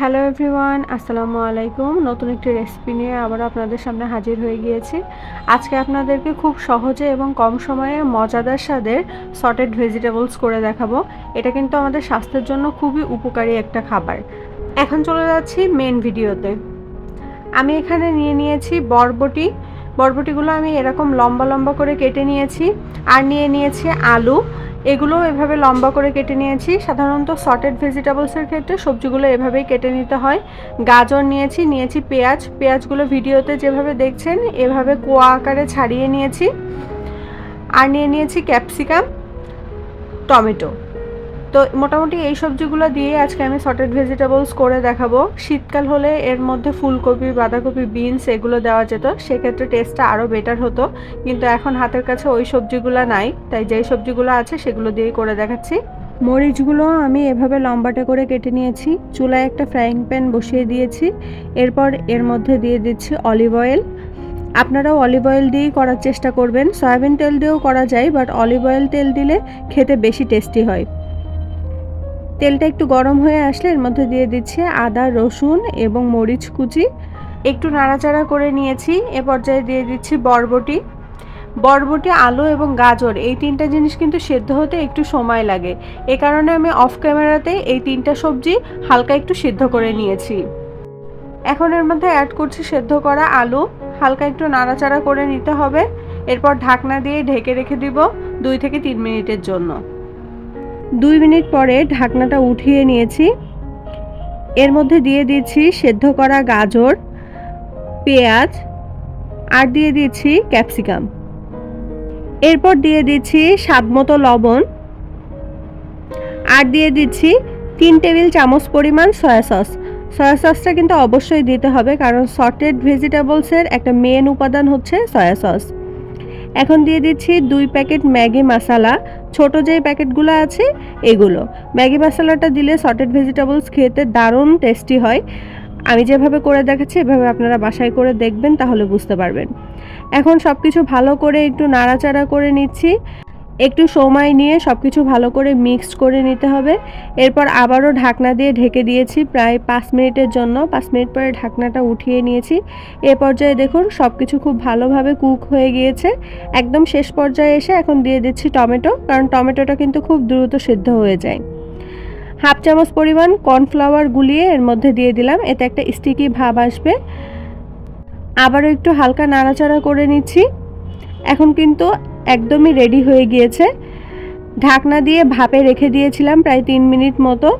Hello everyone, আসসালামু আলাইকুম। নতুন একটি রেসিপি নিয়ে আবার আপনাদের সামনে হাজির হয়ে গিয়েছি। আজকে আপনাদেরকে খুব সহজে এবং কম সময়ে মজাদার স্বাদের সটেড ভেজিটেবলস করে দেখাবো। এটা কিন্তু আমাদের স্বাস্থ্যের জন্য খুবই উপকারী একটা খাবার। এখন চলে যাচ্ছি মেন ভিডিওতে। আমি এখানে নিয়ে নিয়েছি বরবটি। বরবটিগুলো আমি এরকম লম্বা লম্বা করে কেটে নিয়েছি। আর নিয়ে নিয়েছি আলু। এগুলো এভাবে লম্বা করে কেটে নিয়েছি। সাধারণত সটেড ভেজিটেবলসের ক্ষেত্রে সবজিগুলো এভাবেই কেটে নিতে হয়। গাজর নিয়েছি নিয়েছি পেঁয়াজ। পেঁয়াজগুলো ভিডিওতে যেভাবে দেখছেন, এভাবে কোয়া আকারে ছাড়িয়ে নিয়েছি। আর নিয়ে নিয়েছি ক্যাপসিকাম, টমেটো। তো মোটামুটি এই সবজিগুলো দিয়ে আজকে আমি সটেড ভেজিটেবলস করে দেখাবো। শীতকাল হলে এর মধ্যে ফুলকপি, বাঁধাকপি বিনস এগুলো দেওয়া যেত। সেক্ষেত্রে টেস্টটা আরও বেটার হতো। কিন্তু এখন হাতের কাছে ওই সবজিগুলো নাই। তাই যেই সবজিগুলো আছে সেগুলো দিয়েই করে দেখাচ্ছি। মরিচগুলো আমি এভাবে লম্বাটে করে কেটে নিয়েছি। চুলায় একটা ফ্রাইং প্যান বসিয়ে দিয়েছি। এরপর এর মধ্যে দিয়ে দিচ্ছি অলিভ অয়েল আপনারাও অলিভ অয়েল দিয়েই করার চেষ্টা করবেন। সয়াবিন তেল দিয়েও করা যায় বাট অলিভ অয়েল তেল দিলে খেতে বেশি টেস্টি হয়। তেলটা একটু গরম হয়ে আসলে এর মধ্যে দিয়ে দিচ্ছি আদা, রসুন এবং মরিচ কুচি। একটু নাড়াচাড়া করে নিয়েছি। এ পর্যায়ে দিয়ে দিচ্ছি বরবটি। বরবটি, আলু এবং গাজর এই তিনটা জিনিস কিন্তু সেদ্ধ হতে একটু সময় লাগে। এ কারণে আমি অফ ক্যামেরাতে এই তিনটা সবজি হালকা একটু সিদ্ধ করে নিয়েছি। এখন এর মধ্যে অ্যাড করছি সেদ্ধ করা আলু। হালকা একটু নাড়াচাড়া করে নিতে হবে। এরপর ঢাকনা দিয়ে ঢেকে রেখে দিব দুই থেকে তিন মিনিটের জন্য। দুই মিনিট পরে ঢাকনাটা উঠিয়ে নিয়েছি। এর মধ্যে দিয়ে দিচ্ছি সেদ্ধ করা গাজর, পেঁয়াজ, আর দিয়ে দিচ্ছি ক্যাপসিকাম। এরপর দিয়ে দিচ্ছি স্বাদ মতো লবণ, আর দিয়ে দিচ্ছি তিন টেবিল চামচ পরিমাণ সয়া সস। সয়া সসটা কিন্তু অবশ্যই দিতে হবে, কারণ সটেড ভেজিটেবলসের একটা মেন উপাদান হচ্ছে সয়া সস। এখন দিয়ে দিচ্ছি দুই প্যাকেট ম্যাগি মশালা। ছোট যে প্যাকেটগুলো আছে, এগুলো। ম্যাগি মশলাটা দিলে সটেড ভেজিটেবলস খেতে দারুণ টেস্টি হয়। আমি যেভাবে করে দেখাচ্ছি, এভাবে আপনারা বাসায় করে দেখবেন, তাহলে বুঝতে পারবেন। এখন সব কিছু ভালো করে একটু নাড়াচাড়া করে নিচ্ছি। একটু সময় নিয়ে সব কিছু ভালো করে মিক্সড করে নিতে হবে। এরপর আবারও ঢাকনা দিয়ে ঢেকে দিয়েছি প্রায় পাঁচ মিনিটের জন্য। পাঁচ মিনিট পরে ঢাকনাটা উঠিয়ে নিয়েছি। এ পর্যায়ে দেখুন সব কিছু খুব ভালোভাবে কুক হয়ে গিয়েছে। একদম শেষ পর্যায়ে এসে এখন দিয়ে দিচ্ছি টমেটো, কারণ টমেটোটা কিন্তু খুব দ্রুত সিদ্ধ হয়ে যায়। হাফ চামচ পরিমাণ কর্নফ্লাওয়ার গুলিয়ে এর মধ্যে দিয়ে দিলাম। এতে একটা স্টিকি ভাব আসবে। আবারও একটু হালকা নাড়াচাড়া করে নিচ্ছি। এখন কিন্তু একদমই রেডি হয়ে গিয়েছে। ঢাকনা দিয়ে ভাপে রেখে দিয়েছিলাম প্রায় তিন মিনিট মতো।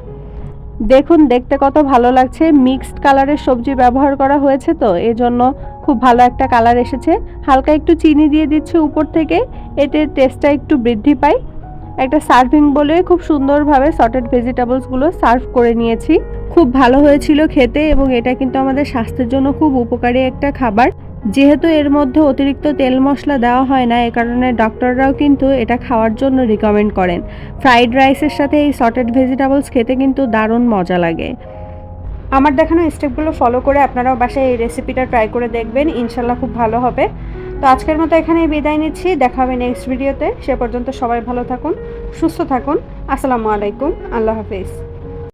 দেখুন, দেখতে কত ভালো লাগছে। মিক্সড কালারের সবজি ব্যবহার করা হয়েছে তো, এজন্য খুব ভালো একটা কালার এসেছে। হালকা একটু চিনি দিয়ে দিচ্ছে উপর থেকে, এতে টেস্টটা একটু বৃদ্ধি পায়। একটা সার্ভিং বলে খুব সুন্দরভাবে সটেড ভেজিটেবলসগুলো সার্ভ করে নিয়েছি। খুব ভালো হয়েছিল খেতে এবং এটা কিন্তু আমাদের স্বাস্থ্যের জন্য খুব উপকারী একটা খাবার। যেহেতু এর মধ্যে অতিরিক্ত তেল মশলা দেওয়া হয় না, এ কারণে ডক্টররাও কিন্তু এটা খাওয়ার জন্য রিকমেন্ড করেন। ফ্রাইড রাইসের সাথে এই সটেড ভেজিটেবলস খেতে কিন্তু দারুণ মজা লাগে। আমার দেখানো স্টেপগুলো ফলো করে আপনারাও বাসায় এই রেসিপিটা ট্রাই করে দেখবেন ইনশাল্লাহ খুব ভালো হবে। তো আজকের মতো এখানেই বিদায় নিচ্ছি, দেখা হবে নেক্সট ভিডিওতে সে পর্যন্ত সবাই ভালো থাকুন, সুস্থ থাকুন। আসসালামু আলাইকুম, আল্লাহ হাফিজ।